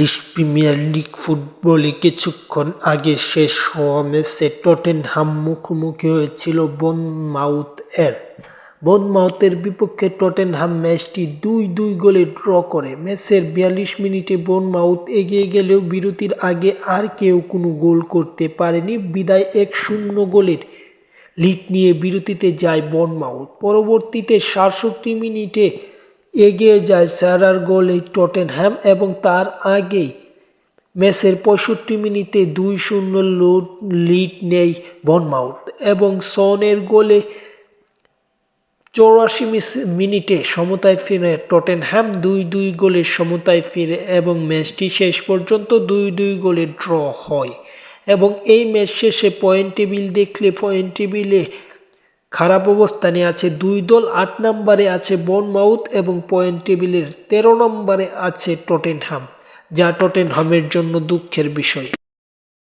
English premier league ফুটবলে কিছুক্ষণ আগে শেষ হওয়া ম্যাচে টটেনহাম মুখোমুখি হয়েছিল বোর্নমাউথ এর। বোর্নমাউথের বিপক্ষে টটেনহাম ম্যাচটি দুই দুই গোলে ড্র করে। ম্যাচের বিয়াল্লিশ মিনিটে বোর্নমাউথ এগিয়ে গেলেও বিরতির আগে আর কেউ কোনো গোল করতে পারেনি। বিদায় এক শূন্য গোলের লিড নিয়ে বিরতিতে যায় বোর্নমাউথ পরবর্তীতে সাতষট্টি মিনিটে এগিয়ে যায় সারার গোলে টটেনহ্যাম এবং তার আগেই ম্যাচের পঁয়ষট্টি মিনিটে দুই শূন্য লিড নেয় বনমাউথ এবং সনের গোলে চৌরাশি মিনিটে সমতায় ফিরে টটেনহ্যাম, দুই দুই গোলের সমতায় ফিরে এবং ম্যাচটি শেষ পর্যন্ত দুই দুই গোলে ড্র হয়। এবং এই ম্যাচ শেষে পয়েন্ট টেবিল দেখলে, পয়েন্ট টেবিলে খারাপ অবস্থানে আছে দুই দল, আট নম্বরে আছে বনমাউথ এবং পয়েন্ট টেবিলের তেরো নম্বরে আছে টটেনহাম, যা টটেনহামের জন্য দুঃখের বিষয়।